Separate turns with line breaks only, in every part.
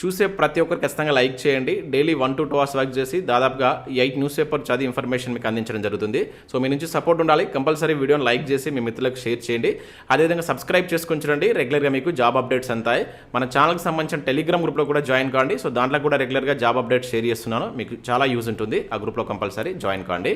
చూసే ప్రతి ఒక్కరు ఖచ్చితంగా లైక్ చేయండి. Daily one to two hours work చేసి దాదాపుగా ఎయిట్ న్యూస్ పేపర్ చదివి ఇన్ఫర్మేషన్ మీకు అందించడం జరుగుతుంది. సో మీ నుంచి సపోర్ట్ ఉండాలి. కంపల్సరీ వీడియోని లైక్ చేసి మీ మిత్రులకు షేర్ చేయండి. అదేవిధంగా సబ్స్క్రైబ్ చేసుకొని చూడండి. రెగ్యులర్గా మీకు జాబ్ అప్డేట్స్ అంతాయి. మన ఛానల్కి సంబంధించిన టెలిగ్రామ్ గ్రూప్లో కూడా జాయిన్ కాండి. సో దాంట్లో కూడా రెగ్యులర్గా జాబ్ అప్డేట్స్ షేర్ చేస్తున్నాను. మీకు చాలా యూజ్ ఉంటుంది. ఆ గ్రూప్లో కంపల్సరీ జాయిన్ కాండి.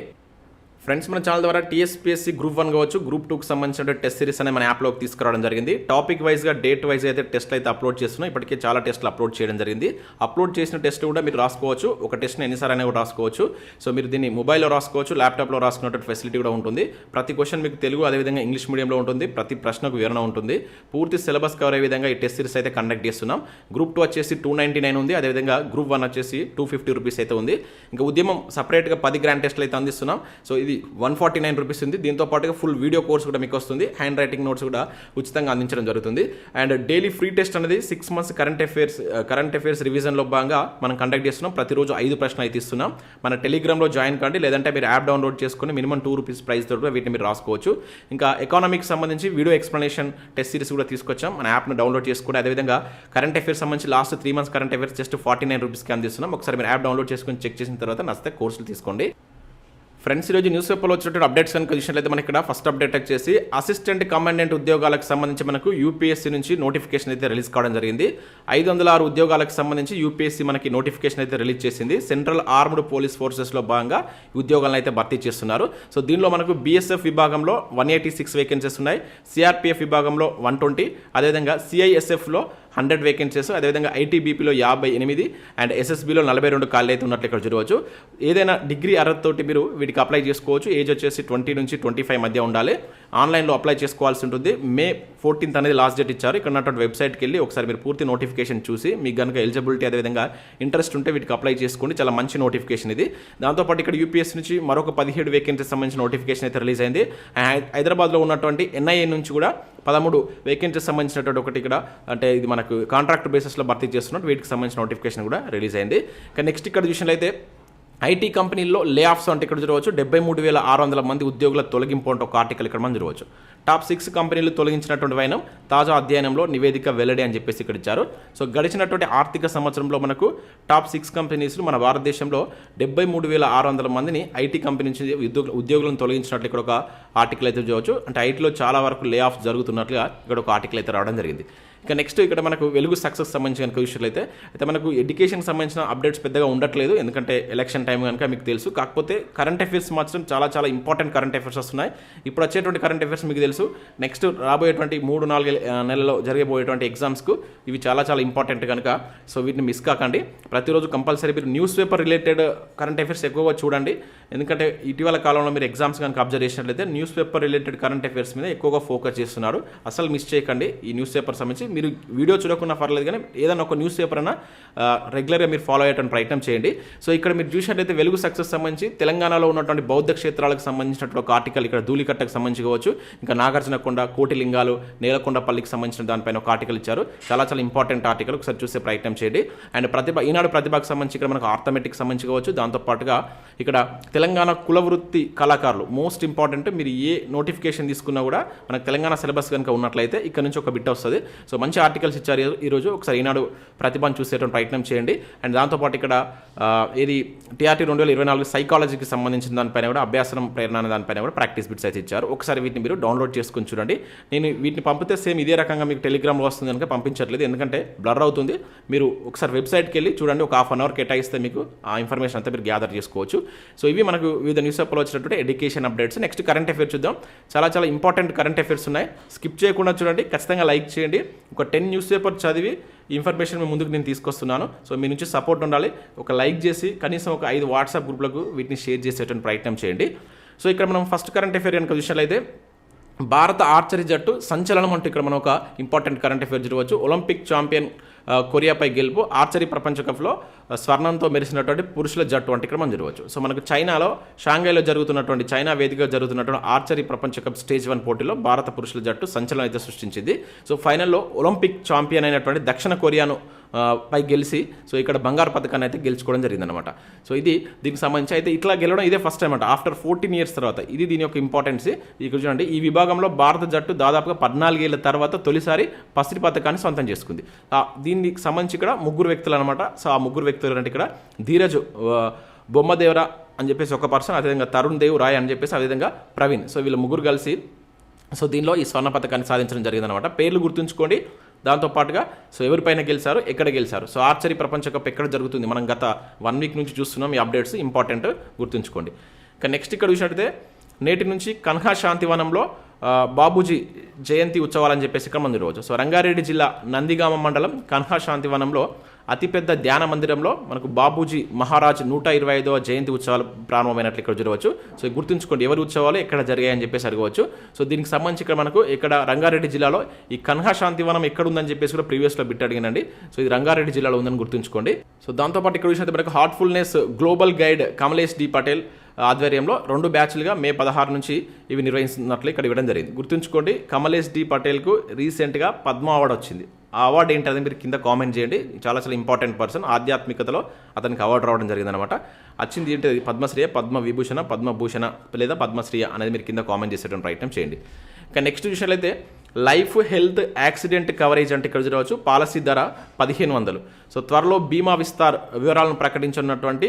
ఫ్రెండ్స్ మన ఛానల్ ద్వారా టీఎస్పీఎస్సీ గ్రూప్ వన్ కావచ్చు గ్రూప్ టూకి సంబంధించిన టెస్ట్ సిరీస్ అనే మన యాప్లోకి తీసుకురావడం జరిగింది. టాపిక్ వైజ్గా డేట్ వైజ్ అయితే టెస్ట్లు అయితే అప్లోడ్ చేస్తున్నాం. ఇప్పటికే చాలా టెస్ట్లు అప్లోడ్ చేయడం జరిగింది. అప్లోడ్ చేసిన టెస్ట్ కూడా మీరు రాసుకోవచ్చు. ఒక టెస్ట్ని ఎన్నిసార్లు అయినా కూడా రాసుకోవచ్చు. సో మీరు దీన్ని మొబైల్లో రాసుకోవచ్చు ల్యాప్టాప్లో రాసుకున్నట్టు ఫెసిలిటీ కూడా ఉంటుంది. ప్రతి క్వశ్చన్ మీకు తెలుగు అదేవిధంగా ఇంగ్లీష్ మీడియంలో ఉంటుంది. ప్రతి ప్రశ్నకు వివరణ ఉంటుంది. పూర్తి సిలబస్ కవర్ అయ్యే విధంగా ఈ టెస్ట్ సిరీస్ అయితే కండక్ట్ చేస్తున్నాం. గ్రూప్ టూ వచ్చేసి టూ నైంటీ నైన్ ఉంది. అదేవిధంగా గ్రూప్ వన్ వచ్చేసి టూ ఫిఫ్టీ రూపీస్ అయితే ఉంది. ఇంకా ఉద్యమం సపరేట్గా పది గ్రాండ్ టెస్ట్లు అయితే అందిస్తున్నాం. సో ఇది వన్ ఫార్టీ నైన్ రూపీస్ ఉంది. దీంతో పాటుగా ఫుల్ వీడియో కోర్స్ కూడా మీకు వస్తుంది. హ్యాండ్ రైటింగ్ నోట్స్ కూడా ఉచితంగా అందించడం జరుగుతుంది. అండ్ డైలీ ఫ్రీ టెస్ట్ అనేది six months current affairs current affairs రివిజన్లో భాగంగా మనం కండక్ట్ చేస్తున్నాం. ప్రతిరోజు ఐదు ప్రశ్నలు అయితే ఇస్తున్నాం. మన టెలిగ్రామ్లో జాయిన్ కండి. లేదంటే మీరు యాప్ డౌన్లోడ్ చేసుకుని మినిమం టూ రూపీస్ ప్రైస్ తోటి వీటిని మీరు రాసుకోవచ్చు. ఇంకా ఎకానమీకి సంబంధించి వీడియో ఎక్స్ప్లెనేషన్ టెస్ట్ సిరీస్ కూడా తీసుకొచ్చాం. మన యాప్ను డౌన్లోడ్ చేసుకుని అదేవిధంగా కరెంట్ అఫేర్స్ సంబంధించి last three months current affairs just forty nine రూపీస్కి అందిస్తున్నాం. ఒకసారి మీరు యాప్ డౌన్లోడ్ చేసుకుని చెక్ చేసిన తర్వాత నచ్చితే కోర్సులు తీసుకోండి. ఫ్రెండ్స్ ఈరోజు న్యూస్ పేపర్లో వచ్చినటువంటి అప్డేట్స్ కనుక చూసినట్లయితే మనకి ఇక్కడ ఫస్ట్ అప్డేట్ వచ్చేసి అసిస్టెంట్ కమాండెంట్ ఉద్యోగాలకు సంబంధించి మనకు యూపీఎస్సీ నుంచి నోటిఫికేషన్ అయితే రిలీజ్ కావడం జరిగింది. ఐదు వందల ఆరు ఉద్యోగాలకు సంబంధించి యూపీఎస్సీ మనకి నోటిఫికేషన్ అయితే రిలీజ్ చేసింది. సెంట్రల్ ఆర్మ్డ్ పోలీస్ ఫోర్సెస్లో భాగంగా ఉద్యోగాలను అయితే భర్తీ చేస్తున్నారు. సో దీనిలో మనకు బీఎస్ఎఫ్ విభాగంలో వన్ ఎయిటీ సిక్స్ వేకెన్సీస్ ఉన్నాయి. సిఆర్పిఎఫ్ విభాగంలో వన్ ట్వంటీ అదేవిధంగా సిఐఎస్ఎఫ్లో హండ్రెడ్ వేకెన్సీస్ అదేవిధంగా ఐటీబీపీలో యాభై ఎనిమిది అండ్ ఎస్ఎస్బీలో నలభై రెండు ఖాళీ అయితే ఉన్నట్లు ఇక్కడ చూడవచ్చు. ఏదైనా డిగ్రీ అర్హతతోటి మీరు వీటికి అప్లై చేసుకోవచ్చు. ఏజ్ వచ్చేసి ట్వంటీ నుంచి ట్వంటీ ఫైవ్ మధ్య ఉండాలి. ఆన్లైన్లో అప్లై చేసుకోవాల్సి ఉంటుంది. మే ఫోర్టీన్త్ అనేది లాస్ట్ డేట్ ఇచ్చారు. ఇక్కడ ఉన్నటువంటి వెబ్సైట్కి వెళ్ళి ఒకసారి మీరు పూర్తి నోటిఫికేషన్ చూసి మీకు కనుక ఎలిజిబిలిటీ అదేవిధంగా ఇంట్రెస్ట్ ఉంటే వీటికి అప్లై చేసుకోండి. చాలా మంచి నోటిఫికేషన్ ఇది. దాంతోపాటు ఇక్కడ యూపీఎస్ నుంచి మరొక పదిహేడు వేకెన్సీ సంబంధించిన నోటిఫికేషన్ అయితే రిలీజ్ అయింది. అండ్ హైదరాబాద్లో ఉన్నటువంటి ఎన్ఐఏ నుంచి కూడా పదమూడు వేకెన్సీస్ సంబంధించినటువంటి ఒకటి ఇక్కడ అంటే ఇది మనకు కాంట్రాక్ట్ బేసిస్లో భర్తీ చేస్తున్నట్టు వీటికి సంబంధించిన నోటిఫికేషన్ కూడా రిలీజ్ అయింది. కానీ నెక్స్ట్ ఇక్కడ చూసినట్లయితే ఐటీ కంపెనీల్లో లే ఆఫ్స్ అంటే ఇక్కడ చూడవచ్చు. డెబ్బై మూడు వేల ఆరు వందల మంది ఉద్యోగుల తొలగింపు అంటే ఒక ఆర్టికల్ ఇక్కడ మనం చూడవచ్చు. టాప్ సిక్స్ కంపెనీలు తొలగించినటువంటి వైనం తాజా అధ్యయనంలో నివేదిక వెల్లడి అని చెప్పేసి ఇక్కడ ఇచ్చారు. సో గడిచినటువంటి ఆర్థిక సంవత్సరంలో మనకు టాప్ సిక్స్ కంపెనీస్ మన భారతదేశంలో డెబ్బై మూడు వేల ఆరు వందల మందిని ఐటీ కంపెనీ నుంచి ఉద్యోగులను తొలగించినట్లు ఇక్కడ ఒక ఆర్టికల్ అయితే చూడవచ్చు. అంటే ఐటీలో చాలా వరకు లే ఆఫ్ జరుగుతున్నట్లుగా ఇక్కడ ఒక ఆర్టికల్ అయితే రావడం జరిగింది. ఇక నెక్స్ట్ ఇక్కడ మనకు వెలుగు సక్సెస్ సంబంధించిన కనుక విషయాలు అయితే అయితే మనకు ఎడ్యుకేషన్ సంబంధించిన అప్డేట్స్ పెద్దగా ఉండట్లేదు. ఎందుకంటే ఎలక్షన్ టైం కనుక మీకు తెలుసు. కాకపోతే కరెంట్ అఫైర్స్ మాత్రం చాలా చాలా ఇంపార్టెంట్ కరెంట్ అఫైర్స్ వస్తున్నాయి. ఇప్పుడు వచ్చేటువంటి కరెంట్ అఫైర్స్ మీకు తెలుసు. నెక్స్ట్ రాబోయేటువంటి మూడు నాలుగు నెలలో జరగబోయేటువంటి ఎగ్జామ్స్కు ఇవి చాలా చాలా ఇంపార్టెంట్ కనుక. సో వీటిని మిస్ కాకండి. ప్రతిరోజు కంపల్సరీ మీరు news paper related current affairs ఎక్కువగా చూడండి. ఎందుకంటే ఇటీవల కాలంలో మీరు ఎగ్జామ్స్ కనుక అబ్జర్వ్ చేసినట్లయితే news paper related current affairs మీద ఎక్కువగా ఫోకస్ చేస్తున్నారు. అసలు మిస్ చేయకండి ఈ న్యూస్ పేపర్ సంబంధించి. మీరు వీడియో చూడకుండా పర్లేదు కానీ ఏదైనా ఒక న్యూస్ పేపర్ అయినా రెగ్యులర్గా మీరు ఫాలో అయ్యేటువంటి ప్రయత్నం చేయండి. సో ఇక్కడ మీరు చూసినట్లయితే వెలుగు సక్సెస్ సంబంధించి తెలంగాణలో ఉన్నటువంటి బౌద్ధ క్షేత్రాలకు సంబంధించినటువంటి ఒక ఆర్టికల్ ఇక్కడ ధూళికట్టకు సంబంధించి కావచ్చు ఇంకా నాగార్జునకొండ కోటిలింగాలు నేలకొండపల్లికి సంబంధించిన దానిపైన ఒక ఆర్టికల్ ఇచ్చారు. చాలా చాలా ఇంపార్టెంట్ ఆర్టికల్ ఒకసారి చూసే ప్రయత్నం చేయండి. అండ్ ప్రతిభ ఈనాడు ప్రతిభకు సంబంధించి ఇక్కడ మనకు ఆర్థమెటిక్ సంబంధించి కావచ్చు. దాంతోపాటుగా ఇక్కడ తెలంగాణ కులవృత్తి కళాకారులు. మోస్ట్ ఇంపార్టెంట్ మీరు ఏ నోటిఫికేషన్ తీసుకున్నా కూడా మనకు తెలంగాణ సిలబస్ కనుక ఉన్నట్లయితే ఇక్కడ నుంచి ఒక బిట్ వస్తుంది. సో మంచి ఆర్టికల్స్ ఇచ్చారు ఈరోజు ఒకసారి ఈనాడు ప్రతిభను చూసేటువంటి ప్రయత్నం చేయండి. అండ్ దాంతోపాటు ఇక్కడ ఏది ఇది టీఆర్టీ రెండు వేల ఇరవై నాలుగు సైకాలజీకి సంబంధించిన దానిపైన కూడా అభ్యాసనం ప్రేరణ అనే దానిపైన కూడా ప్రాక్టీస్ బిట్స్ అయితే ఇచ్చారు. ఒకసారి వీటిని మీరు డౌన్లోడ్ చేసుకుని చూడండి. నేను వీటిని పంపితే సేమ్ ఇదే రకంగా మీకు టెలిగ్రామ్లో వస్తుంది కనుక పంపించట్లేదు. ఎందుకంటే బ్లర్ అవుతుంది. మీరు ఒకసారి వెబ్సైట్కి వెళ్ళి చూడండి. ఒక హాఫ్ అన్ అవర్ కేటాయిస్తే మీకు ఆ ఇన్ఫర్మేషన్ అంతా మీరు గ్యాదర్ చేసుకోవచ్చు. సో ఇవి మనకు వివిధ న్యూస్ పేపర్లో వచ్చినటువంటి education updates next current affairs చూద్దాం. చాలా చాలా ఇంపార్టెంట్ కరెంట్ అఫేర్స్ ఉన్నాయి. స్కిప్ చేయకుండా చూడండి. ఖచ్చితంగా లైక్ చేయండి. ఒక టెన్ న్యూస్ పేపర్ చదివి ఇన్ఫర్మేషన్ మీ ముందుకు నేను తీసుకొస్తున్నాను. సో మీ నుంచి సపోర్ట్ ఉండాలి. ఒక లైక్ చేసి కనీసం ఒక ఐదు వాట్సాప్ గ్రూప్లకు వీటిని షేర్ చేసేటువంటి ప్రయత్నం చేయండి. సో ఇక్కడ మనం ఫస్ట్ కరెంట్ అఫేర్ కనుక చూసినట్లయితే భారత ఆర్చరీ జట్టు సంచలనం అంటూ ఇక్కడ మనం ఒక ఇంపార్టెంట్ కరెంట్ అఫేర్ చూడవచ్చు. ఒలింపిక్ ఛాంపియన్ కొరియాపై గెలుపు ఆర్చరీ ప్రపంచ కప్లో స్వర్ణంతో మెరిసినటువంటి పురుషుల జట్టు వంటి ఇక్కడ మనం జరగవచ్చు. సో మనకు చైనాలో షాంఘైలో జరుగుతున్నటువంటి చైనా వేదికగా జరుగుతున్నటువంటి ఆర్చరీ ప్రపంచ కప్ స్టేజ్ వన్ పోటీలో భారత పురుషుల జట్టు సంచలనం అయితే సృష్టించింది. సో ఫైనల్లో ఒలింపిక్ ఛాంపియన్ అయినటువంటి దక్షిణ కొరియాను పై గెలిచి సో ఇక్కడ బంగారు పథకాన్ని అయితే గెలుచుకోవడం జరిగిందనమాట సో ఇది దీనికి సంబంధించి అయితే ఇట్లా గెలవడం ఇదే ఫస్ట్ టైం అంట. ఆఫ్టర్ ఫోర్టీన్ ఇయర్స్ తర్వాత ఇది దీని యొక్క ఇంపార్టెన్స్ ఇక్కడ చూడండి ఈ విభాగంలో భారత జట్టు దాదాపుగా పద్నాలుగేళ్ళ తర్వాత తొలిసారి పసిరి పథకాన్ని సొంతం చేసుకుంది. దీనికి సంబంధించి ఇక్కడ ముగ్గురు వ్యక్తులు అనమాట సో ఆ ముగ్గురు వ్యక్తులు అంటే ఇక్కడ ధీరజ్ బొమ్మదేవరా అని చెప్పేసి ఒక పర్సన్ అదేవిధంగా తరుణ్ దేవ్ రాయ్ అని చెప్పేసి అదేవిధంగా ప్రవీణ్. సో వీళ్ళు ముగ్గురు కలిసి సో దీనిలో ఈ స్వర్ణ పథకాన్ని సాధించడం జరిగిందనమాట పేర్లు గుర్తుంచుకోండి. దాంతోపాటుగా సో ఎవరిపైన గెలిచారు ఎక్కడ గెలిచారు. సో ఆర్చరీ ప్రపంచ కప్ ఎక్కడ జరుగుతుంది? మనం గత వన్ వీక్ నుంచి చూస్తున్నాం ఈ అప్డేట్స్ ఇంపార్టెంట్ గుర్తుంచుకోండి. ఇక నెక్స్ట్ ఇక్కడ చూసినట్టయితే నేటి నుంచి కన్హా శాంతివనంలో బాబూజీ జయంతి ఉత్సవాలని చెప్పేసి ఇక్కడ మంది రోజు సో రంగారెడ్డి జిల్లా నందిగామ మండలం కన్హా శాంతివనంలో అతిపెద్ద ధ్యాన మందిరంలో మనకు బాబూజీ మహారాజ్ నూట ఇరవై ఐదవ జయంతి ఉత్సవాలు ప్రారంభమైనట్లు ఇక్కడ జరగవచ్చు సో గుర్తుంచుకోండి ఎవరి ఉత్సవాలు ఎక్కడ జరిగాయని చెప్పేసి అడగవచ్చు. సో దీనికి సంబంధించి ఇక్కడ మనకు ఇక్కడ రంగారెడ్డి జిల్లాలో ఈ కన్హా శాంతివనం ఎక్కడ ఉందని చెప్పేసి కూడా ప్రీవియస్లో బిట్ అడిగినండి. సో ఇది రంగారెడ్డి జిల్లాలో ఉందని గుర్తుంచుకోండి. సో దాంతోపాటు ఇక్కడ చూసినట్టు మనకు heartfulness global guide Kamlesh D Patel ఆధ్వర్యంలో రెండు బ్యాచ్లుగా మే పదహారు నుంచి ఇవి నిర్వహిస్తున్నట్లు ఇక్కడ ఇవ్వడం జరిగింది. గుర్తుంచుకోండి కమలేష్ డి పటేల్కు రీసెంట్గా పద్మ అవార్డు వచ్చింది. ఆ అవార్డు ఏంటి అది మీరు కింద కామెంట్ చేయండి. చాలా చాలా ఇంపార్టెంట్ పర్సన్ ఆధ్యాత్మికతలో అతనికి అవార్డు రావడం జరిగిందనమాట వచ్చింది ఏంటి పద్మశ్రీ పద్మశ్రీయ పద్మ విభూషణ పద్మభూషణ లేదా పద్మశ్రీయ అనేది మీరు కింద కామెంట్ చేసేటువంటి ప్రయత్నం చేయండి. ఇంకా నెక్స్ట్ విషయాలు అయితే లైఫ్ హెల్త్ యాక్సిడెంట్ కవరేజ్ అంటే ఇక్కడ చూడవచ్చు పాలసీ ధర పదిహేను వందలు. సో త్వరలో బీమా విస్తార్ వివరాలను ప్రకటించున్నటువంటి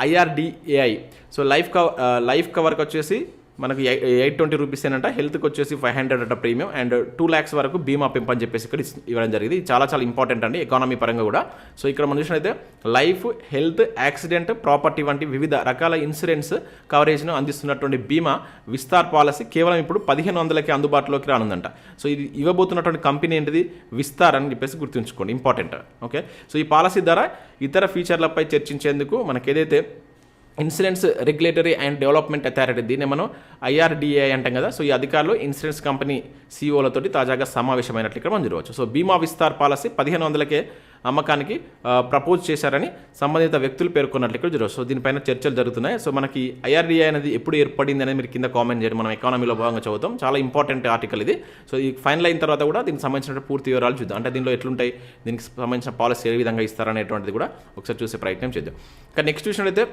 IRDAI so life cover life కవర్కి వచ్చేసి మనకి ఎయిట్ ట్వంటీ రూపీస్ ఏంటంటే హెల్త్కి వచ్చేసి ఫైవ్ హండ్రెడ్ అట ప్రీమియం. అండ్ టూ ల్యాక్స్ వరకు బీమా పెంపని అని చెప్పేసి ఇక్కడ ఇవ్వడం జరిగింది. చాలా చాలా ఇంపార్టెంట్ అండి ఎకానమీ పరంగా కూడా. సో ఇక్కడ మనం చూసినట్లయితే లైఫ్ హెల్త్ యాక్సిడెంట్ ప్రాపర్టీ వంటి వివిధ రకాల ఇన్సూరెన్స్ కవరేజ్ను అందిస్తున్నటువంటి బీమా విస్తార్ పాలసీ కేవలం ఇప్పుడు పదిహేను వందలకి అందుబాటులోకి రానుందంట. సో ఇది ఇవ్వబోతున్నటువంటి కంపెనీ ఏంటిది? విస్తార్ అని చెప్పేసి గుర్తుంచుకోండి. ఇంపార్టెంట్ ఓకే సో ఈ పాలసీ ద్వారా ఇతర ఫీచర్లపై చర్చించేందుకు మనకి ఏదైతే insurance regulatory and development authority. దీన్ని మనం ఐఆర్డిఏ అంటాం కదా. సో ఈ అధికారులు ఇన్సూరెన్స్ కంపెనీ సీఈఓలతోటి తాజాగా సమావేశమైనట్లు ఇక్కడ మనం చూడవచ్చు. సో బీమా విస్తార్ పాలసీ పదిహేను వందలకే అమ్మకానికి ప్రపోజ్ చేశారని సంబంధిత వ్యక్తులు పేర్కొన్నట్లు ఇక్కడ చూడవచ్చు. సో దీనిపైన చర్చలు జరుగుతున్నాయి. సో మనకి ఐఆర్డిఏ అనేది ఎప్పుడు ఏర్పడింది అనేది మీరు కింద కామెంట్ చేయండి. మనం ఎకానమీలో భాగంగా చదువుతాం. చాలా ఇంపార్టెంట్ ఆర్టికల్ ఇది. సో ఈ ఫైనల్ అయిన తర్వాత కూడా దీనికి సంబంధించిన పూర్తి వివరాలు చూద్దాం. అంటే దీనిలో ఎట్లుంటాయి? దీనికి సంబంధించిన పాలసీ ఏ విధంగా ఇస్తారనేటువంటిది కూడా ఒకసారి చూసే ప్రయత్నం చేద్దాం. ఇంకా నెక్స్ట్ చూసినట్లయితే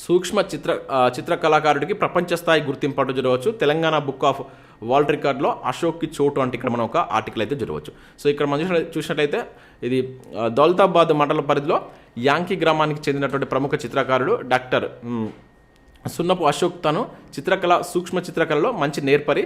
సూక్ష్మ చిత్ర చిత్రకళాకారుడికి చిత్ర కళాకారుడికి ప్రపంచ స్థాయి గుర్తింపు అంటూ జరగవచ్చు. తెలంగాణ బుక్ ఆఫ్ వరల్డ్ రికార్డ్లో అశోక్కి చోటు అంటే ఇక్కడ మనం ఒక ఆర్టికల్ అయితే జరగవచ్చు. సో ఇక్కడ మనం చూసిన చూసినట్లయితే ఇది దౌలతాబాద్ మండల పరిధిలో యాంకి గ్రామానికి చెందినటువంటి ప్రముఖ చిత్రకారుడు డాక్టర్ సున్నపు అశోక్ తను చిత్రకళ సూక్ష్మ చిత్రకళలో మంచి నేర్పరి.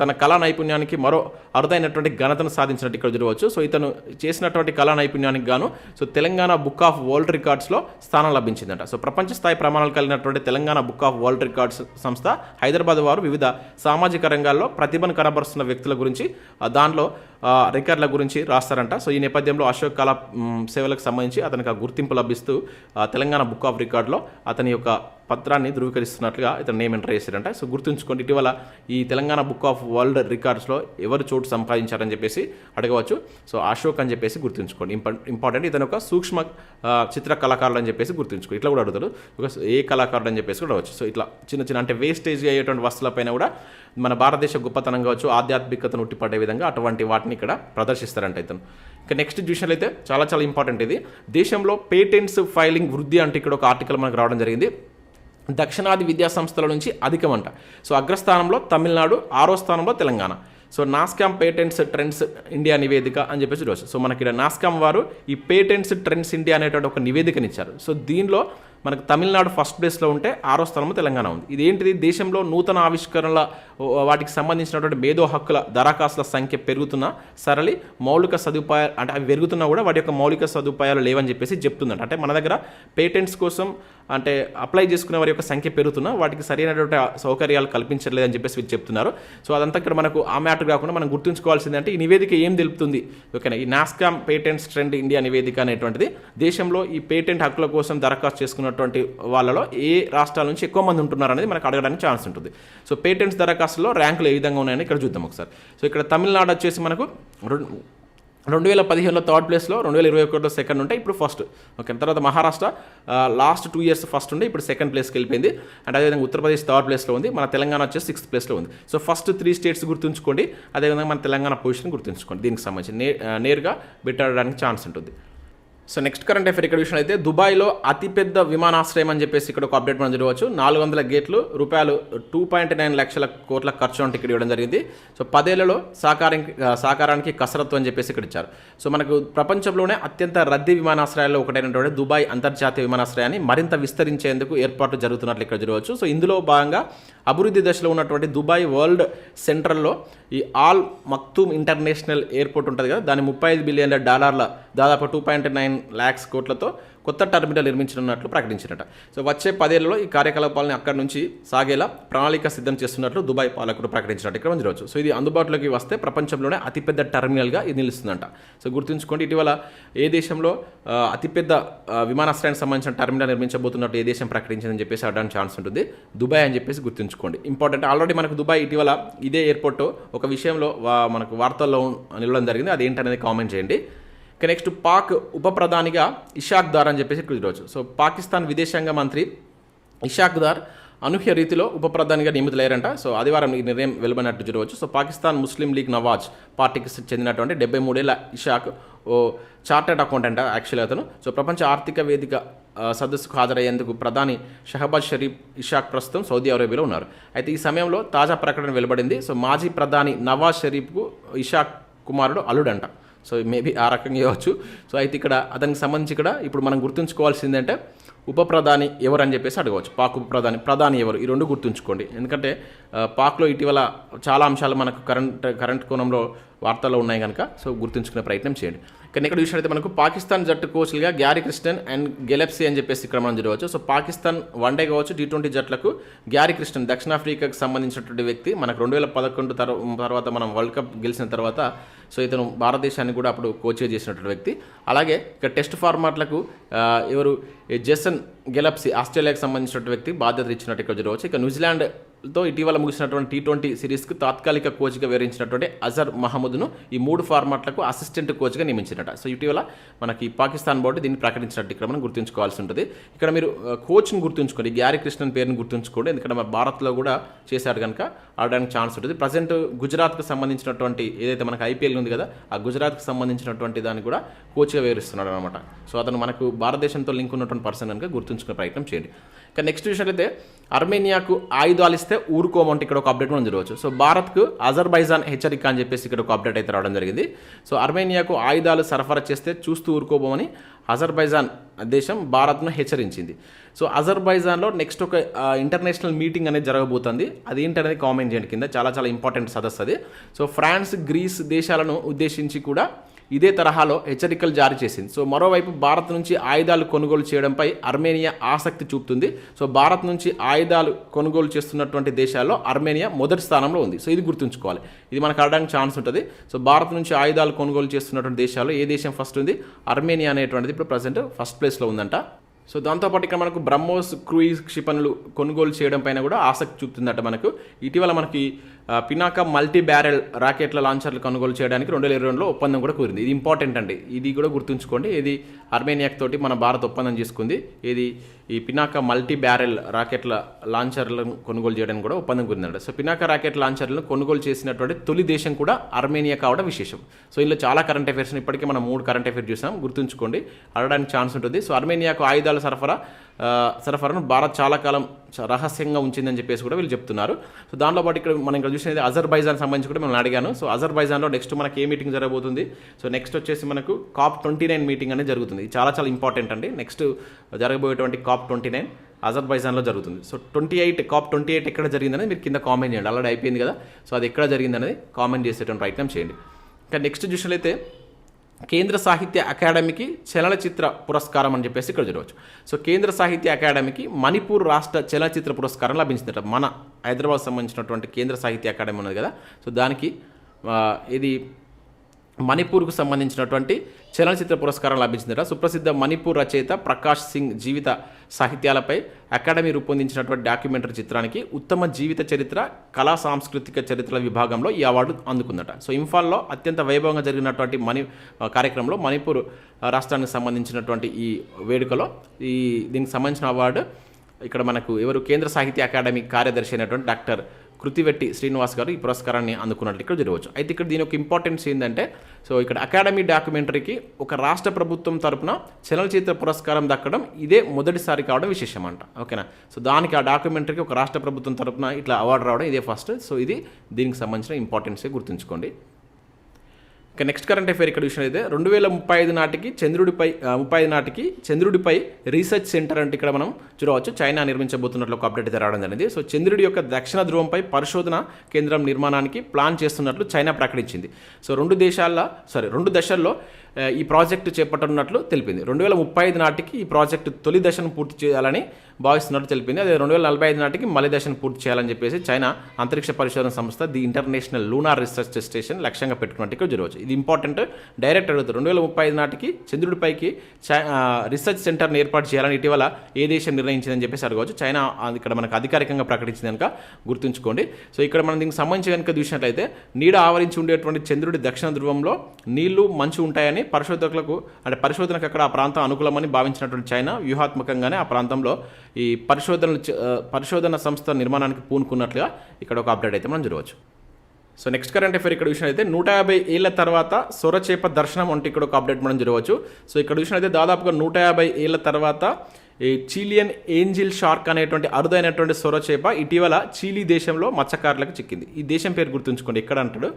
తన కళా నైపుణ్యానికి మరో అరుదైనటువంటి ఘనతను సాధించినట్టు ఇక్కడ చూడవచ్చు. సో ఇతను చేసినటువంటి కళా నైపుణ్యానికి గాను so Telangana book of world రికార్డ్స్లో స్థానం లభించిందట. సో ప్రపంచ స్థాయి ప్రమాణాలు కలిగినటువంటి Telangana book of world records సంస్థ హైదరాబాద్ వారు వివిధ సామాజిక రంగాల్లో ప్రతిభను కనబరుస్తున్న వ్యక్తుల గురించి దానిలో రికార్డుల గురించి రాస్తారంట. సో ఈ నేపథ్యంలో అశోక్ కళా సేవలకు సంబంధించి అతనికి ఆ గుర్తింపు లభిస్తూ తెలంగాణ బుక్ ఆఫ్ రికార్డులో అతని యొక్క పత్రాన్ని ధృవీకరిస్తున్నట్లుగా ఇతను నేమ్ ఎంటర్ చేశారంట సో గుర్తుంచుకోండి ఇటీవల ఈ తెలంగాణ బుక్ ఆఫ్ వరల్డ్ రికార్డ్స్లో ఎవరు చోటు సంపాదించారని చెప్పేసి అడగవచ్చు. సో అశోక్ అని చెప్పేసి గుర్తుంచుకోండి. ఇంపార్టెంట్ ఇతను ఒక సూక్ష్మ చిత్ర కళాకారుడు అని చెప్పేసి గుర్తుంచుకో ఇట్లా కూడా అడుగుతారు ఒక ఏ కళాకారుడు అని చెప్పేసి కూడా అడగవచ్చు. సో ఇట్లా చిన్న చిన్న అంటే వేస్టేజ్ అయ్యేటువంటి వస్తువులపైన కూడా మన భారతదేశ గొప్పతనం కావచ్చు ఆధ్యాత్మికతను ఉట్టిపడే విధంగా అటువంటి వాటిని ఇక్కడ ప్రదర్శిస్తారంట ఇతను. ఇక నెక్స్ట్ చూసినట్లయితే చాలా చాలా ఇంపార్టెంట్ ఇది. దేశంలో పేటెంట్స్ ఫైలింగ్ వృద్ధి అంటే ఇక్కడ ఒక ఆర్టికల్ మనకు రావడం జరిగింది. దక్షిణాది విద్యా సంస్థల నుంచి అధికమంట. సో అగ్రస్థానంలో తమిళనాడు ఆరో స్థానంలో Telangana. So NASSCOM patents trends India నివేదిక అని చెప్పేసి రోజు సో మనకి ఇక్కడ నాస్కామ్ వారు ఈ పేటెంట్స్ ట్రెండ్స్ ఇండియా అనేటువంటి ఒక నివేదికనిచ్చారు సో దీనిలో మనకు తమిళనాడు ఫస్ట్ ప్లేస్లో ఉంటే ఆరో స్థానంలో తెలంగాణ ఉంది. ఇదేంటిది? దేశంలో నూతన ఆవిష్కరణల వాటికి సంబంధించినటువంటి మేధో హక్కుల దరఖాస్తుల సంఖ్య పెరుగుతున్న సరళి మౌలిక సదుపాయాలు అంటే అవి పెరుగుతున్నా కూడా వాటి యొక్క మౌలిక సదుపాయాలు లేవని చెప్పేసి చెప్తుందంట. అంటే మన దగ్గర పేటెంట్స్ కోసం అంటే అప్లై చేసుకునే వారి యొక్క సంఖ్య పెరుగుతున్నా వాటికి సరైనటువంటి సౌకర్యాలు కల్పించలేదని చెప్పేసి వీళ్ళు చెప్తున్నారు. సో అదంతా ఇక్కడ మనకు ఆ మ్యాటర్ కాకుండా మనం గుర్తుంచుకోవాల్సింది అంటే ఈ నివేదిక ఏం తెలుపుతుంది? ఓకేనా? ఈ నాస్కామ్ పేటెంట్స్ ట్రెండ్ ఇండియా నివేదిక అనేటువంటిది దేశంలో ఈ పేటెంట్ హక్కుల కోసం దరఖాస్తు చేసుకున్నటువంటి వాళ్ళలో ఏ రాష్ట్రాల నుంచి ఎక్కువ మంది ఉంటున్నారు అనేది మనకు అడగడానికి ఛాన్స్ ఉంటుంది. సో పేటెంట్స్ దరఖాస్తులో ర్యాంకులు ఏ విధంగా ఉన్నాయని ఇక్కడ చూద్దాం ఒకసారి. సో ఇక్కడ తమిళనాడు వచ్చేసి మనకు రెండు రెండు వేల పదిహేనులో థర్డ్ ప్లేస్లో రెండు వేల ఇరవై ఒకటిలో సెకండ్ ఉంటే ఇప్పుడు ఫస్ట్. ఓకే తర్వాత Maharashtra last two years first ఉండే ఇప్పుడు సెకండ్ ప్లేస్కి వెళ్ళిపోయింది. అండ్ అదేవిధంగా ఉత్తరప్రదేశ్ థర్డ్ ప్లేస్లో ఉంది మన తెలంగాణ వచ్చేసి సిక్స్త్ ప్లేస్లో ఉంది. సో ఫస్ట్ త్రీ స్టేట్స్ గుర్తుంచుకోండి అదేవిధంగా మన తెలంగాణ పొజిషన్ గుర్తుంచుకోండి దీనికి సంబంధించి. నే నేరుగా నేరుగా బిట్టాడడానికి ఛాన్స్ ఉంటుంది. సో నెక్స్ట్ కరెంట్ అఫేర్ ఇక్కడ విషయంలో అయితే దుబాయ్లో అతిపెద్ద విమానాశ్రయం అని చెప్పేసి ఇక్కడ ఒక అప్డేట్ మనం చూడవచ్చు. నాలుగు వందల గేట్లు రూపాయలు టూ పాయింట్ నైన్ లక్షల కోట్ల ఖర్చు అంటే ఇక్కడ ఇవ్వడం జరిగింది. సో పదేళ్ళలో సాకారానికి సాకారానికి కసరత్తు అని చెప్పేసి ఇక్కడ ఇచ్చారు. సో మనకు ప్రపంచంలోనే అత్యంత రద్దీ విమానాశ్రయాల్లో ఒకటైనటువంటి దుబాయ్ అంతర్జాతీయ విమానాశ్రయాన్ని మరింత విస్తరించేందుకు ఏర్పాట్లు జరుగుతున్నట్లు ఇక్కడ చూడవచ్చు. సో ఇందులో భాగంగా అభివృద్ధి దశలో ఉన్నటువంటి దుబాయ్ వరల్డ్ సెంట్రల్లో ఈ ఆల్ మక్తూమ్ ఇంటర్నేషనల్ ఎయిర్పోర్ట్ ఉంటుంది కదా దాని ముప్పై ఐదు బిలియన్ల డాలర్ల దాదాపు టూ పాయింట్ నైన్ ల్యాక్స్ కోట్లతో కొత్త టర్మినల్ నిర్మించనున్నట్లు ప్రకటించినట. సో వచ్చే పదేళ్ళలో ఈ కార్యకలాపాలను అక్కడి నుంచి సాగేలా ప్రణాళిక సిద్ధం చేస్తున్నట్లు దుబాయ్ పాలకుడు ప్రకటించినట్టు ఇక్కడ మనం సో ఇది అందుబాటులోకి వస్తే ప్రపంచంలోనే అతిపెద్ద టర్మినల్గా ఇది నిలుస్తుందంట. సో గుర్తుంచుకోండి ఇటీవల ఏ దేశంలో అతిపెద్ద విమానాశ్రయానికి సంబంధించిన టర్మినల్ నిర్మించబోతున్నట్టు ఏ దేశం ప్రకటించిందని చెప్పేసి అడడానికి ఛాన్స్ ఉంటుంది. దుబాయ్ అని చెప్పేసి గుర్తుంచుకోండి. ఇంపార్టెంట్ ఆల్రెడీ మనకు దుబాయ్ ఇటీవల ఇదే ఎయిర్పోర్ట్ ఒక విషయంలో మనకు వార్తల్లో నిలవడం జరిగింది. అది ఏంటనేది కామెంట్ చేయండి. ఇక నెక్స్ట్ పాక్ ఉప ప్రధానిగా ఇషాక్ దార్ అని చెప్పేసి ఇక్కడ చూడవచ్చు. సో పాకిస్తాన్ విదేశాంగ మంత్రి ఇషాక్ దార్ అనూహ్య రీతిలో ఉప ప్రధానిగా నియమితులయ్యారంట. సో ఆదివారం ఈ నిర్ణయం వెలువడినట్టు చూడవచ్చు. So Pakistan Muslim League Nawaz పార్టీకి చెందినటువంటి డెబ్బై మూడేళ్ళ ఇషాక్ ఓ చార్టెడ్ అకౌంటెంట్ యాక్చువల్లీ అతను. సో ప్రపంచ ఆర్థిక వేదిక సదస్సుకు హాజరయ్యేందుకు ప్రధాని షహబాజ్ షరీఫ్ ఇషాక్ ప్రస్తుతం సౌదీ అరేబియాలో ఉన్నారు. అయితే ఈ సమయంలో తాజా ప్రకటన వెలువడింది. సో మాజీ ప్రధాని నవాజ్ షరీఫ్కు ఇషాక్ కుమారుడు అల్లుడంట. సో మేబీ ఆ రకంగా ఇవ్వచ్చు. సో అయితే ఇక్కడ అతనికి సంబంధించి ఇక్కడ ఇప్పుడు మనం గుర్తుంచుకోవాల్సింది అంటే ఉప ప్రధాని ఎవరు అని చెప్పేసి అడగవచ్చు. పాక్ ఉప ప్రధాని ప్రధాని ఎవరు? ఈ రెండు గుర్తుంచుకోండి. ఎందుకంటే పాక్లో ఇటీవల చాలా అంశాలు మనకు కరెంట్ కరెంట్ కోణంలో వార్తల్లో ఉన్నాయి కనుక సో గుర్తుంచుకునే ప్రయత్నం చేయండి. కానీ ఇక్కడ చూసినట్లయితే మనకు పాకిస్తాన్ జట్టు కోచ్లుగా గ్యారీ క్రిస్టన్ అండ్ గెలెప్సీ అని చెప్పేసి ఇక్కడ మనం చూడవచ్చు. సో పాకిస్తాన్ వన్డే కావచ్చు టీ ట్వంటీ జట్లకు గ్యారీ క్రిస్టన్ దక్షిణాఫ్రికాకు సంబంధించినటువంటి వ్యక్తి. మనకు రెండు వేల పదకొండు తర్వాత మనం వరల్డ్ కప్ గెలిచిన తర్వాత సో ఇతను భారతదేశాన్ని కూడా అప్పుడు కోచ్ చేసినటువంటి వ్యక్తి. అలాగే ఇక టెస్ట్ ఫార్మాట్లకు ఎవరు? జెసన్ గెలప్సీ ఆస్ట్రేలియాకి సంబంధించినటువంటి వ్యక్తి బాధ్యత ఇచ్చినట్టు ఇక్కడ చూడవచ్చు. ఇక న్యూజిలాండ్ తో ఇటీవల ముగిసినటువంటి టీ ట్వంటీ సిరీస్కి తాత్కాలిక కోచ్గా వివరించినటువంటి అజర్ మహమ్మద్ను ఈ మూడు ఫార్మాట్లకు అసిస్టెంట్ కోచ్గా నియమించినట. సో ఇటీవల మనకి పాకిస్తాన్ బోర్డు దీన్ని ప్రకటించినట్టు ఇక్కడ మనం గుర్తుంచుకోవాల్సి ఉంటుంది. ఇక్కడ మీరు కోచ్ను కోచ్ని గుర్తుంచుకోండి. గ్యారీ కృష్ణన్ పేరుని గుర్తుంచుకోండి. ఎందుకంటే మన భారత్లో కూడా చేశాడు కనుక ఆడడానికి ఛాన్స్ ఉంటుంది. ప్రజెంట్ గుజరాత్కు సంబంధించినటువంటి ఏదైతే మనకు ఐపీఎల్ ఉంది కదా ఆ గుజరాత్కి సంబంధించినటువంటి దాన్ని కూడా కోచ్గా వివరిస్తున్నాడు అనమాట సో అతను మనకు భారతదేశంతో లింక్ ఉన్నటువంటి పర్సన్ కనుక గుర్తుంచుకునే ప్రయత్నం చేయండి. ఇక నెక్స్ట్ చూసినట్లయితే అయితే అర్మేనియాకు ఆయుధాలు ఇస్తే ఊరుకోమంటే ఇక్కడ ఒక అప్డేట్ మనం చూడవచ్చు. సో భారత్కు అజర్బైజాన్ హెచ్చరిక అని చెప్పేసి ఇక్కడ ఒక అప్డేట్ అయితే రావడం జరిగింది. సో అర్మేనియాకు ఆయుధాలు సరఫరా చేస్తే చూస్తూ ఊరుకోబోమని అజర్బైజాన్ దేశం భారత్ను హెచ్చరించింది. సో అజర్బైజాన్లో నెక్స్ట్ ఒక ఇంటర్నేషనల్ మీటింగ్ అనేది జరగబోతుంది. అదేంటనేది కామెంట్ చేయండి కింద. చాలా చాలా ఇంపార్టెంట్ సదస్సు అది. సో ఫ్రాన్స్ గ్రీస్ దేశాలను ఉద్దేశించి కూడా ఇదే తరహాలో హెచ్చరికలు జారీ చేసింది. సో మరోవైపు భారత్ నుంచి ఆయుధాలు కొనుగోలు చేయడంపై అర్మేనియా ఆసక్తి చూపుతుంది. సో భారత్ నుంచి ఆయుధాలు కొనుగోలు చేస్తున్నటువంటి దేశాల్లో అర్మేనియా మొదటి స్థానంలో ఉంది. సో ఇది గుర్తుంచుకోవాలి. ఇది మనకు అడడానికి ఛాన్స్ ఉంటుంది. సో భారత్ నుంచి ఆయుధాలు కొనుగోలు చేస్తున్నటువంటి దేశాల్లో ఏ దేశం ఫస్ట్ ఉంది? అర్మేనియా అనేటువంటిది ఇప్పుడు ప్రజెంట్ ఫస్ట్ ప్లేస్లో ఉందంట. సో దాంతోపాటు ఇక్కడ మనకు బ్రహ్మోస్ క్రూయిజ్ క్షిపణులు కొనుగోలు చేయడం పైన కూడా ఆసక్తి చూపుతుందట మనకు. ఇటీవల మనకి పినాక మల్టీ బ్యారెల్ రాకెట్ల లాంచర్లు కొనుగోలు చేయడానికి రెండు వేల ఇరవై రెండులో ఒప్పందం కూడా కుదిరింది. ఇది ఇంపార్టెంట్ అండి. ఇది కూడా గుర్తుంచుకోండి. ఇది అర్మేనియాక్ తోటి మన భారత్ ఒప్పందం చేసుకుంది. ఇది ఈ పినాక మల్టీ బ్యారెల్ రాకెట్ల లాంచర్లను కొనుగోలు చేయడానికి కూడా ఒప్పందం కుదిరిందంట. సో పినాక రాకెట్ లాంచర్లను కొనుగోలు చేసినటువంటి తొలి దేశం కూడా అర్మేనియా కావడం విశేషం. సో ఇందులో చాలా కరెంట్ అఫైర్స్ ఇప్పటికే మనం మూడు కరెంట్ అఫైర్ చూసాం. గుర్తుంచుకోండి. అడగడానికి ఛాన్స్ ఉంటుంది. సో అర్మేనియాకు ఆయుధాల సరఫరా సరఫరాను భారత్ చాలా కాలం రహస్యంగా ఉంచిందని చెప్పేసి కూడా వీళ్ళు చెప్తున్నారు. సో దాంట్లో పాటు ఇక్కడ మనం ఇక్కడ చూసినది అజర్బైజాన్ సంబంధించి కూడా మనం అడిగాను. సో అజర్బైజాన్లో నెక్స్ట్ మనకి ఏ మీటింగ్ జరగబోతుంది? సో నెక్స్ట్ వచ్చేసి మనకు కాప్ ట్వంటీ నైన్ మీటింగ్ అనేది జరుగుతుంది. చాలా చాలా ఇంపార్టెంట్ అండి. నెక్స్ట్ జరగబోయేటువంటి కాప్ ట్వంటీ నైన్ అజర్బైజాన్లో జరుగుతుంది. So twenty eight COP twenty eight ఎక్కడ జరిగిందనేది మీరు కింద కామెంట్ చేయండి. ఆల్రెడీ అయిపోయింది కదా. సో అది ఎక్కడ జరిగిందనేది కామెంట్ చేసేటువంటి ప్రయత్నం చేయండి. ఇంకా నెక్స్ట్ చూసినట్లయితే కేంద్ర సాహిత్య అకాడమీకి చలనచిత్ర పురస్కారం అని చెప్పేసి ఇక్కడ చూడవచ్చు. సో కేంద్ర సాహిత్య అకాడమీకి మణిపూర్ రాష్ట్ర చలనచిత్ర పురస్కారం లభించిందట. మన హైదరాబాద్ సంబంధించినటువంటి కేంద్ర సాహిత్య అకాడమీ ఉన్నది కదా. సో దానికి ఇది మణిపూర్కు సంబంధించినటువంటి చలనచిత్ర పురస్కారం లభించిందట. సుప్రసిద్ధ మణిపూర్ రచయిత ప్రకాష్ సింగ్ జీవిత సాహిత్యాలపై అకాడమీ రూపొందించినటువంటి డాక్యుమెంటరీ చిత్రానికి ఉత్తమ జీవిత చరిత్ర కళా సాంస్కృతిక చరిత్రల విభాగంలో ఈ అవార్డు అందుకుందట. సో ఇంఫాల్లో అత్యంత వైభవంగా జరిగినటువంటి మణి కార్యక్రమంలో మణిపూర్ రాష్ట్రానికి సంబంధించినటువంటి ఈ వేడుకలో ఈ దీనికి సంబంధించిన అవార్డు ఇక్కడ మనకు ఎవరు కేంద్ర సాహిత్య అకాడమీ కార్యదర్శి అయినటువంటి డాక్టర్ కృతివెట్టి శ్రీనివాస్ గారు ఈ పురస్కారాన్ని అందుకున్నట్లు ఇక్కడ జరగవచ్చు. అయితే ఇక్కడ దీని యొక్క ఇంపార్టెన్స్ ఏంటంటే సో ఇక్కడ అకాడమీ డాక్యుమెంటరీకి ఒక రాష్ట్ర ప్రభుత్వం తరపున చలనచిత్ర పురస్కారం దక్కడం ఇదే మొదటిసారి కావడం విశేషం అంట ఓకేనా? సో దానికి ఆ డాక్యుమెంటరీకి ఒక రాష్ట్ర ప్రభుత్వం తరపున ఇట్లా అవార్డు రావడం ఇదే ఫస్ట్ సో ఇది దీనికి సంబంధించిన ఇంపార్టెన్సే గుర్తుంచుకోండి. ఇక నెక్స్ట్ కరెంట్ అఫేర్ ఇక్కడ విషయం అయితే రెండు వేల ముప్పై ఐదు నాటికి చంద్రుడిపై ముప్పై ఐదు నాటికి చంద్రుడిపై రీసెర్చ్ సెంటర్ అంటే ఇక్కడ మనం చూడవచ్చు. చైనా నిర్మించబోతున్నట్లు ఒక అప్డేట్ అయితే రావడం జరిగింది. సో చంద్రుడి యొక్క దక్షిణ ధ్రువంపై పరిశోధన కేంద్రం నిర్మాణానికి ప్లాన్ చేస్తున్నట్లు చైనా ప్రకటించింది. సో రెండు దేశాల సారీ రెండు దశల్లో ఈ ప్రాజెక్టు చేపట్టనున్నట్లు తెలిపింది. రెండు వేల ముప్పై ఐదు నాటికి ఈ ప్రాజెక్టు తొలి దశను పూర్తి చేయాలని భావిస్తున్నట్టు తెలిపింది. అదే రెండు వేల నలభై ఐదు నాటికి మలి దశను పూర్తి చేయాలని చెప్పేసి చైనా అంతరిక్ష పరిశోధన సంస్థ the international lunar research station లక్ష్యంగా పెట్టుకున్నట్టు ఇక్కడ జరగవచ్చు. ఇది ఇంపార్టెంట్. డైరెక్ట్ అడుగుతారు. రెండు వేల ముప్పై ఐదు నాటికి చంద్రుడిపైకి చై- ఆ, రీసెర్చ్ సెంటర్ని ఏర్పాటు చేయాలని ఇటీవల ఏ దేశం నిర్ణయించిందని చెప్పేసి అడగవచ్చు. చైనా ఇక్కడ మనకు అధికారికంగా ప్రకటించింది కనుక గుర్తుంచుకోండి. సో ఇక్కడ మనం దీనికి సంబంధించి కనుక చూసినట్లయితే నీడ ఆవరించి ఉండేటువంటి చంద్రుడి దక్షిణ ధ్రువంలో నీళ్ళు మంచు ఉంటాయని పరిశోధకులకు అంటే పరిశోధనకు అక్కడ ఆ ప్రాంతం అనుకూలమని భావించినటువంటి చైనా వ్యూహాత్మకంగానే ఆ ప్రాంతంలో ఈ పరిశోధనలు పరిశోధన సంస్థ నిర్మాణానికి పూనుకున్నట్లుగా ఇక్కడ ఒక అప్డేట్ అయితే మనం చూడవచ్చు. సో నెక్స్ట్ కరెంట్ అఫేర్ ఇక్కడ విషయం అయితే నూట యాభై ఏళ్ళ తర్వాత సొరచేప దర్శనం అంటే ఇక్కడ ఒక అప్డేట్ మనం చూడవచ్చు. సో ఇక్కడ విషయం అయితే దాదాపుగా నూట యాభై ఏళ్ళ తర్వాత ఈ చీలియన్ ఏంజిల్ షార్క్ అనేటువంటి అరుదైనటువంటి సొరచేప ఇటీవల చీలీ దేశంలో మత్స్యకారులకు చిక్కింది. ఈ దేశం పేరు గుర్తుంచుకోండి. ఎక్కడ అంటాడు?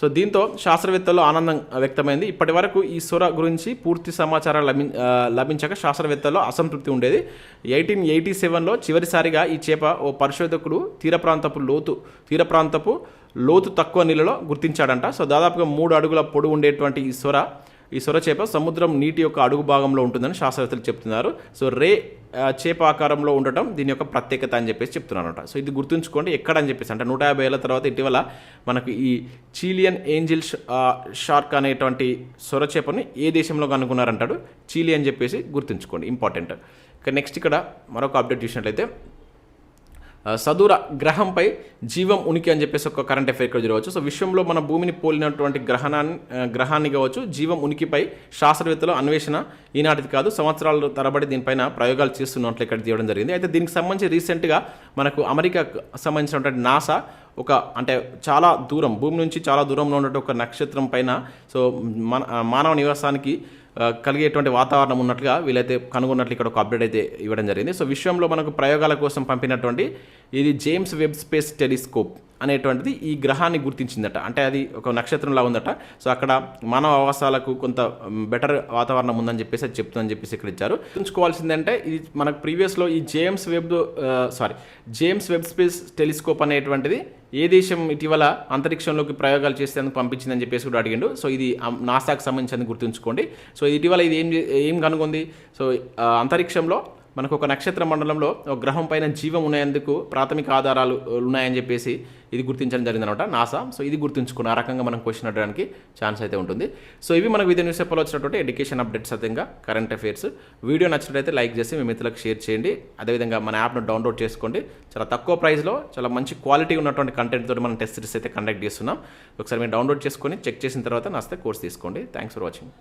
సో దీంతో శాస్త్రవేత్తల్లో ఆనందం వ్యక్తమైంది. ఇప్పటి వరకు ఈ సొర గురించి పూర్తి సమాచారం లభి లభించక శాస్త్రవేత్తల్లో అసంతృప్తి ఉండేది. ఎయిటీన్ ఎయిటీ సెవెన్లో చివరిసారిగా ఈ చేప ఓ పరిశోధకుడు తీర ప్రాంతపు లోతు తీర ప్రాంతపు లోతు తక్కువ నీళ్ళలో గుర్తించాడంట. సో దాదాపుగా మూడు అడుగుల పొడవు ఉండేటువంటి ఈ సొర ఈ సొర చేప సముద్రం నీటి యొక్క అడుగు భాగంలో ఉంటుందని శాస్త్రవేత్తలు చెప్తున్నారు. సో రే చేప ఆకారంలో ఉండటం దీని యొక్క ప్రత్యేకత అని చెప్పేసి చెప్తున్నారట సో ఇది గుర్తుంచుకోండి ఎక్కడ అని చెప్పేసి అంటే నూట యాభై ఏళ్ళ తర్వాత ఇటీవల మనకు ఈ చీలియన్ ఏంజిల్ షార్క్ అనేటువంటి సొర చేపని ఏ దేశంలో కనుక్కున్నారంటాడు? చీలి అని చెప్పేసి గుర్తుంచుకోండి ఇంపార్టెంట్. ఇక నెక్స్ట్ ఇక్కడ మరొక అప్డేట్ చూసినట్లయితే సదూర గ్రహంపై జీవం ఉనికి అని చెప్పేసి ఒక కరెంట్ అఫేర్ ఇక్కడ జరగవచ్చు. సో విశ్వంలో మన భూమిని పోలినటువంటి గ్రహణాన్ని గ్రహాన్ని కావచ్చు జీవం ఉనికిపై శాస్త్రవేత్తలు అన్వేషణ ఈనాటిది కాదు సంవత్సరాల తరబడి దీనిపైన ప్రయోగాలు చేస్తున్నట్లు ఇక్కడ తీయడం జరిగింది. అయితే దీనికి సంబంధించి రీసెంట్గా మనకు అమెరికాకు సంబంధించినటువంటి నాసా ఒక అంటే చాలా దూరం భూమి నుంచి చాలా దూరంలో ఉన్నటువంటి ఒక నక్షత్రం పైన సో మన మానవ నివాసానికి కలిగేటువంటి వాతావరణం ఉన్నట్లుగా వీళ్ళైతే కనుగొన్నట్లు ఇక్కడ ఒక అప్డేట్ అయితే ఇవ్వడం జరిగింది. సో విశ్వంలో మనకు ప్రయోగాల కోసం పంపినటువంటి ఇది జేమ్స్ వెబ్ స్పేస్ టెలిస్కోప్ అనేటువంటిది ఈ గ్రహాన్ని గుర్తించిందట. అంటే అది ఒక నక్షత్రంలా ఉందట. సో అక్కడ మానవ ఆవాసాలకు కొంత బెటర్ వాతావరణం ఉందని చెప్పేసి అది చెప్తుందని చెప్పేసి ఇక్కడ ఇచ్చారు. ఉంచుకోవాల్సిందంటే ఇది మనకు ప్రీవియస్లో ఈ James Webb sorry James Webb space telescope అనేటువంటిది ఏ దేశం ఇటీవల అంతరిక్షంలోకి ప్రయోగాలు చేసేందుకు పంపించిందని చెప్పేసి కూడా అడిగిండు. సో ఇది నాసాకు సంబంధించింది గుర్తుంచుకోండి. సో ఇటీవల ఇది ఏం ఏం కనుగొంది? సో అంతరిక్షంలో మనకు ఒక నక్షత్ర మండలంలో ఒక గ్రహం పైన జీవం ఉన్నందుకు ప్రాథమిక ఆధారాలు ఉన్నాయని చెప్పేసి ఇది గుర్తించడం జరిగిందనమాట నాసా. సో ఇది గుర్తుంచుకున్న ఆ రకంగా మనం క్వశ్చన్ అడగడానికి ఛాన్స్ అయితే ఉంటుంది. సో ఇవి మనకు విద్య న్యూస్ పేపర్లో వచ్చినటువంటి ఎడ్యుకేషన్ అప్డేట్స్ అదేవిధంగా కరెంట్ అఫైర్స్ వీడియో నచ్చినట్లయితే లైక్ చేసి మీ మిత్రులకు షేర్ చేయండి. అదేవిధంగా మన యాప్ను డౌన్లోడ్ చేసుకోండి. చాలా తక్కువ ప్రైస్లో చాలా మంచి క్వాలిటీ ఉన్నటువంటి కంటెంట్ తోటి మనం టెస్ట్ సిరీస్ అయితే కండక్ట్ చేస్తున్నాం. ఒకసారి మీరు డౌన్లోడ్ చేసుకొని చెక్ చేసిన తర్వాత నాస్తే కోర్స్ తీసుకోండి. Thanks for watching